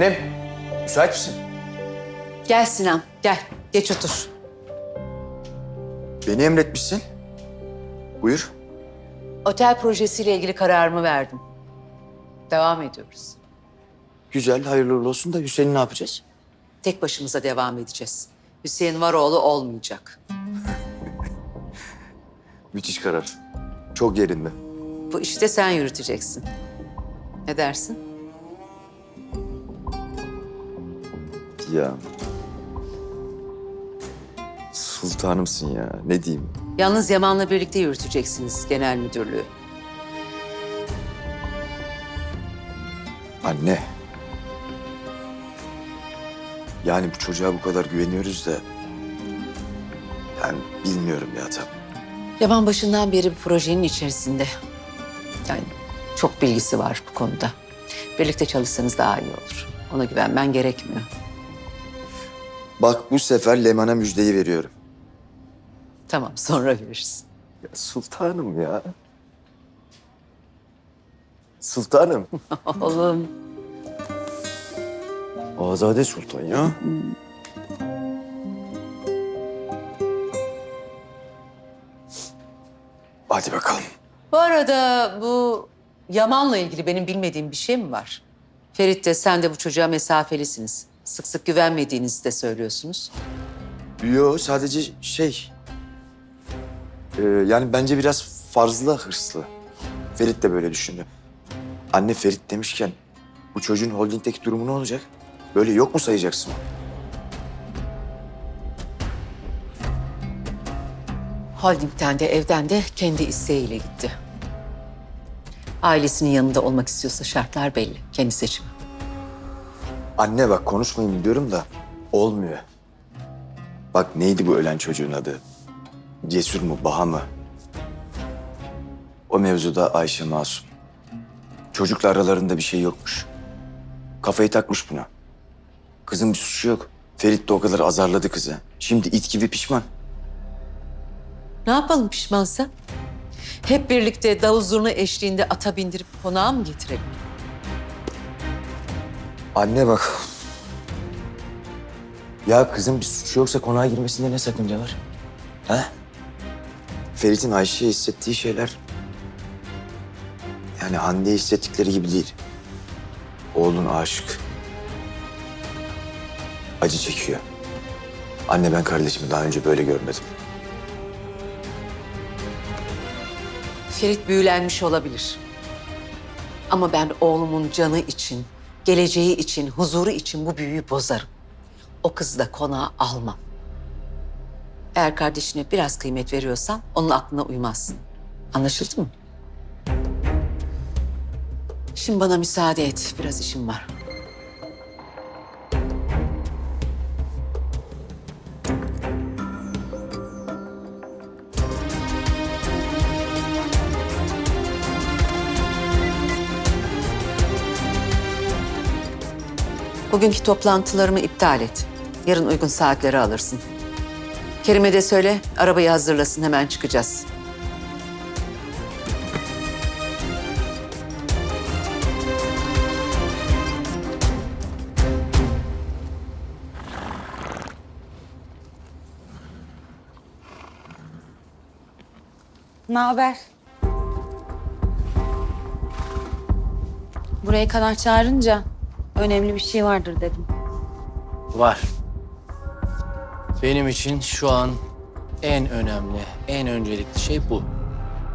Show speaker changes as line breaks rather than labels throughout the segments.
Annem, müsait misin?
Gel Sinan, gel. Geç otur.
Beni emretmişsin. Buyur.
Otel projesiyle ilgili kararımı verdim. Devam ediyoruz.
Güzel, hayırlı uğurlu olsun da Hüseyin'i ne yapacağız?
Tek başımıza devam edeceğiz. Hüseyin Varoğlu olmayacak.
Müthiş karar. Çok yerinde.
Bu işi de sen yürüteceksin. Ne dersin?
Ya. Sultanımsın ya. Ne diyeyim?
Yalnız Yaman'la birlikte yürüteceksiniz genel müdürlüğü.
Anne. Yani bu çocuğa bu kadar güveniyoruz da... Yani bilmiyorum ya tabii.
Yaman başından beri bu projenin içerisinde. Yani çok bilgisi var bu konuda. Birlikte çalışsanız daha iyi olur. Ona güvenmen gerekmiyor.
Bak bu sefer Leman'a müjdeyi veriyorum.
Tamam sonra verirsin.
Ya sultanım ya. Sultanım.
Oğlum.
Azade Sultan ya. Hadi bakalım.
Bu arada bu Yaman'la ilgili benim bilmediğim bir şey mi var? Ferit de sen de bu çocuğa mesafelisiniz. Sık sık güvenmediğinizi de söylüyorsunuz.
Yo sadece şey... Ee, yani bence biraz fazla hırslı. Ferit de böyle düşündü. Anne Ferit demişken bu çocuğun holdingdeki durumu ne olacak? Böyle yok mu sayacaksın?
Holding'den de evden de kendi isteğiyle gitti. Ailesinin yanında olmak istiyorsa şartlar belli. Kendi seçimi.
Anne bak konuşmayayım diyorum da olmuyor. Bak neydi bu ölen çocuğun adı? Cesur mu, Baha mı? O mevzuda Ayşe masum. Çocukla aralarında bir şey yokmuş. Kafayı takmış buna. Kızın bir suçu yok. Ferit de o kadar azarladı kızı. Şimdi it gibi pişman.
Ne yapalım pişmansa? Hep birlikte davul zurna eşliğinde ata bindirip konağa mı getirelim?
Anne bak. Ya kızın bir suçu yoksa konağa girmesinde ne sakınca var? Ha? Ferit'in Ayşe'ye hissettiği şeyler... Yani Hande'ye hissettikleri gibi değil. Oğlun aşık. Acı çekiyor. Anne ben kardeşimi daha önce böyle görmedim.
Ferit büyülenmiş olabilir. Ama ben oğlumun canı için, geleceği için, huzuru için bu büyüyü bozarım. O kızı da konağa almam. Eğer kardeşine biraz kıymet veriyorsan onun aklına uymazsın. Anlaşıldı mı? Şimdi bana müsaade et. Biraz işim var. Bugünkü toplantılarımı iptal et. Yarın uygun saatleri alırsın. Kerime de söyle, arabayı hazırlasın. Hemen çıkacağız.
Ne haber? Buraya kadar çağırınca önemli bir şey vardır dedim.
Var. Benim için şu an en önemli, en öncelikli şey bu.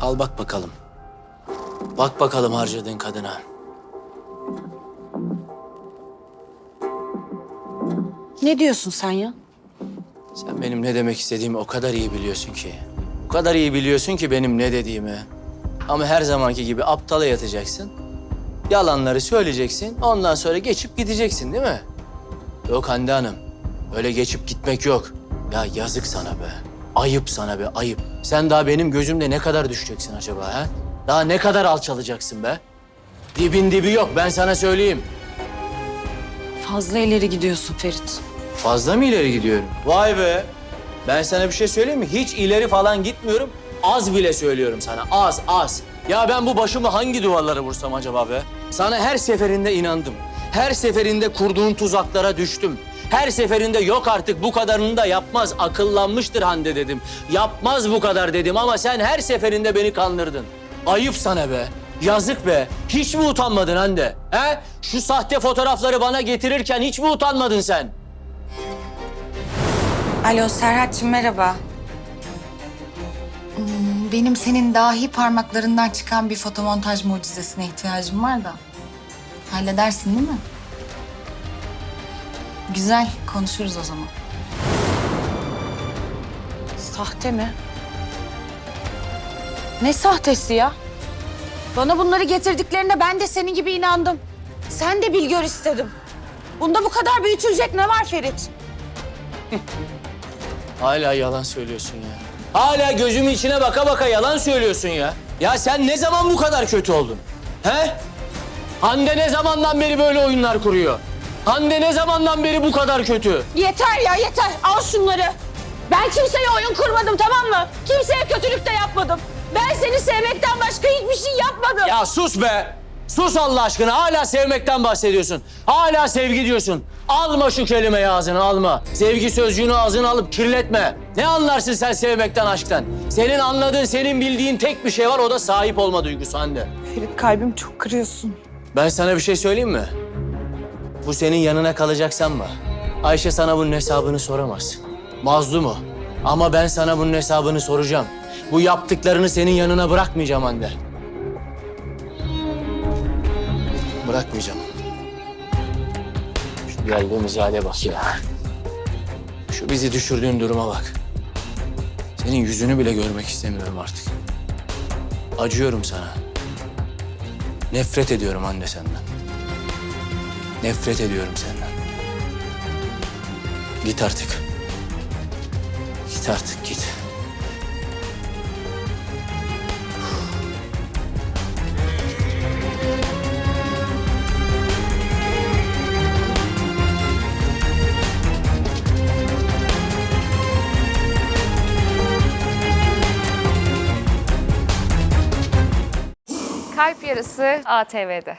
Al bak bakalım. Bak bakalım harcadığın kadına.
Ne diyorsun sen ya?
Sen benim ne demek istediğimi o kadar iyi biliyorsun ki. O kadar iyi biliyorsun ki benim ne dediğimi. Ama her zamanki gibi aptala yatacaksın. Yalanları söyleyeceksin. Ondan sonra geçip gideceksin değil mi? Yok Hande Hanım. Öyle geçip gitmek yok. Ya yazık sana be. Ayıp sana be ayıp. Sen daha benim gözümde ne kadar düşeceksin acaba ha? Daha ne kadar alçalacaksın be? Dibin dibi yok ben sana söyleyeyim.
Fazla ileri gidiyorsun Ferit.
Fazla mı ileri gidiyorum? Vay be. Ben sana bir şey söyleyeyim mi? Hiç ileri falan gitmiyorum. Az bile söylüyorum sana. Az, az. Ya ben bu başımı hangi duvarlara vursam acaba be? Sana her seferinde inandım. Her seferinde kurduğun tuzaklara düştüm. Her seferinde yok artık bu kadarını da yapmaz. Akıllanmıştır Hande dedim. Yapmaz bu kadar dedim ama sen her seferinde beni kandırdın. Ayıp sana be. Yazık be. Hiç mi utanmadın Hande? He? Şu sahte fotoğrafları bana getirirken hiç mi utanmadın sen?
Alo Serhat'cığım merhaba. Benim senin dahi parmaklarından çıkan bir fotomontaj mucizesine ihtiyacım var da. Halledersin değil mi? Güzel, konuşuruz o zaman.
Sahte mi? Ne sahtesi ya? Bana bunları getirdiklerinde ben de senin gibi inandım. Sen de bil gör istedim. Bunda bu kadar büyütülecek ne var Ferit?
Hala yalan söylüyorsun ya. Hala gözümün içine baka baka yalan söylüyorsun ya. Ya sen ne zaman bu kadar kötü oldun? He? Hande ne zamandan beri böyle oyunlar kuruyor? Hande ne zamandan beri bu kadar kötü?
Yeter ya yeter. Al şunları. Ben kimseye oyun kurmadım tamam mı? Kimseye kötülük de yapmadım. Ben seni sevmekten başka hiçbir şey yapmadım.
Ya sus be! Sus Allah aşkına. Hala sevmekten bahsediyorsun. Hala sevgi diyorsun. Alma şu kelimeyi ağzına alma. Sevgi sözcüğünü ağzına alıp kirletme. Ne anlarsın sen sevmekten, aşktan? Senin anladığın, senin bildiğin tek bir şey var. O da sahip olma duygusu Hande.
Ferit kalbim çok kırıyorsun.
Ben sana bir şey söyleyeyim mi? Bu senin yanına kalacak sanma. Ayşe sana bunun hesabını soramaz. Mazlum o. Ama ben sana bunun hesabını soracağım. Bu yaptıklarını senin yanına bırakmayacağım Hande. Bırakmayacağım. Şu geldiğimiz hale bak ya. Şu bizi düşürdüğün duruma bak. Senin yüzünü bile görmek istemiyorum artık. Acıyorum sana. Nefret ediyorum anne senden. Nefret ediyorum senden. Git artık. Git artık git.
Yarısı ATV'de.